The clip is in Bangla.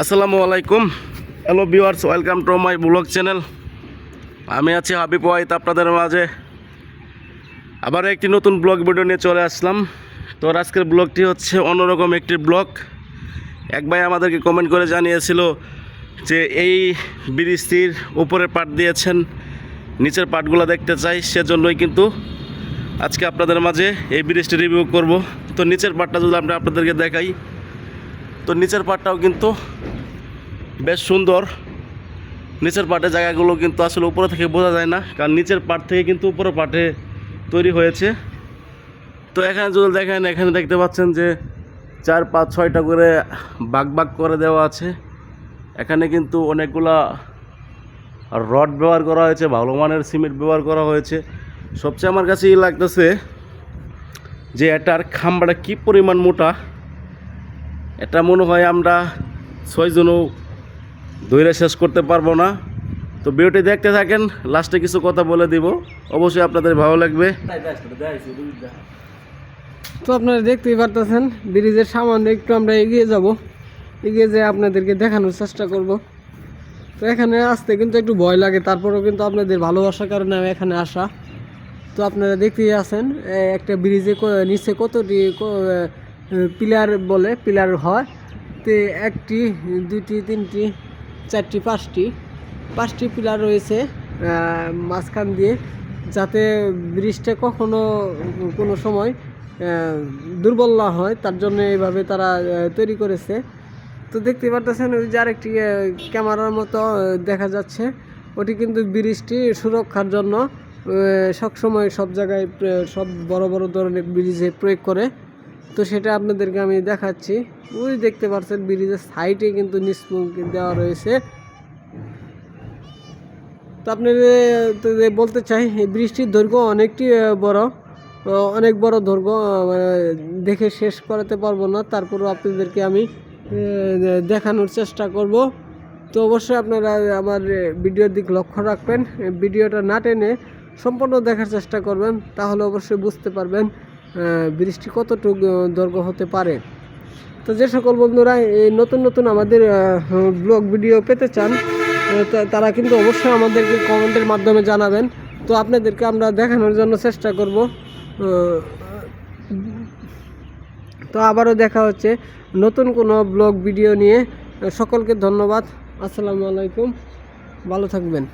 আসসালামু আলাইকুম। Hello viewers welcome to my blog channel আমি আছি হাবিব ওয়াহিদ আপনাদের মাঝে। আবার একটি নতুন ব্লগ ভিডিও নিয়ে চলে আসলাম। তো আজকের ব্লগটি হচ্ছে অন্যরকম একটি ব্লগ এক ভাই আমাদেরকে কমেন্ট করে জানিয়েছিল যে এই ব্রিজটির উপরে পাট দিয়েছেন, নিচের পাটগুলো দেখতে চাই, সেজন্যই কিন্তু আজকে আপনাদের মাঝে এই ব্রিজটি রিভিউ করব। তো নিচের পাটটা যদি আমরা আপনাদেরকে দেখাই তো নিচের পাটটাও কিন্তু বেশ সুন্দর। নিচের পাটের জায়গাগুলো কিন্তু আসলে উপরে থেকে বোঝা যায় না, কারণ নিচের পাট থেকে কিন্তু উপরে পাটে তৈরি হয়েছে। তো এখানে যদি দেখেন, এখানে দেখতে পাচ্ছেন যে চার, পাঁচ, ছয়টা করে বাগ বাগ করে দেওয়া আছে। এখানে কিন্তু অনেকগুলা রড ব্যবহার করা হয়েছে, ভালো মানের সিমেন্ট ব্যবহার করা হয়েছে। সবচেয়ে আমার কাছে ই লাগতেছে যে এটার খাম্বাটা কী পরিমাণ মোটা এটা মনে হয় আমরা ছয়জনও দৈরে শেষ করতে পারব না। তো ভিডিওটি দেখতে থাকেন, লাস্টে কিছু কথা বলে দিব। অবশ্যই আপনাদের ভালো লাগবে। তো আপনারা দেখতেই পারতেছেন, ব্রিজের সামান্য একটু আমরা এগিয়ে যাব। এগিয়ে যেয়ে আপনাদেরকে দেখানোর চেষ্টা করব। তো এখানে আসতে কিন্তু একটু ভয় লাগে, তারপরেও কিন্তু আপনাদের ভালোবাসার কারণে আমি এখানে আসা। তো আপনারা দেখতেই আছেন একটা ব্রিজে নিচে কতটি পিলার বলে, পিলার হয়। তো একটি দুটি তিনটি, চারটি, পাঁচটি। পাঁচটি পিলার রয়েছে মাঝখান দিয়ে, যাতে ব্রিজটা কখনো কোনো সময় দুর্বল না হয়। তার জন্য এইভাবে তারা তৈরি করেছে। তো দেখতে পারতেছেন, ওই যে আরেকটি ক্যামেরার মতো দেখা যাচ্ছে। ওটি কিন্তু ব্রিজটি সুরক্ষার জন্য সবসময় সব জায়গায় সব বড় বড় ধরনের ব্রিজে প্রয়োগ করে। তো সেটা আপনাদেরকে আমি দেখাচ্ছি। ওই দেখতে পাচ্ছেন ব্রিজের সাইডে কিন্তু নিষ্পঙ্কি দেওয়া রয়েছে। তো আপনি যে- তো যে বলতে চাই বৃষ্টির দৈর্ঘ্য অনেকটি বড়। অনেক বড় দৈর্ঘ্য মানে দেখে শেষ করাতে পারব না। তারপরও আপনাদেরকে আমি দেখানোর চেষ্টা করব। তো অবশ্যই আপনারা আমার ভিডিওর দিক লক্ষ্য রাখবেন। ভিডিওটা না টেনে সম্পূর্ণ দেখার চেষ্টা করবেন, তাহলে অবশ্যই বুঝতে পারবেন। বৃষ্টি কতটুকু দৈর্ঘ্য হতে পারে? তো যে সকল বন্ধুরা এই নতুন নতুন আমাদের ব্লগ ভিডিও পেতে চান তারা কিন্তু অবশ্যই আমাদেরকে কমেন্টের মাধ্যমে জানাবেন। তো আপনাদেরকে আমরা দেখানোর জন্য চেষ্টা করব। তো আবারও দেখা হচ্ছে নতুন কোনো ব্লগ ভিডিও নিয়ে। সকলকে ধন্যবাদ। আসসালামু আলাইকুম। ভালো থাকবেন।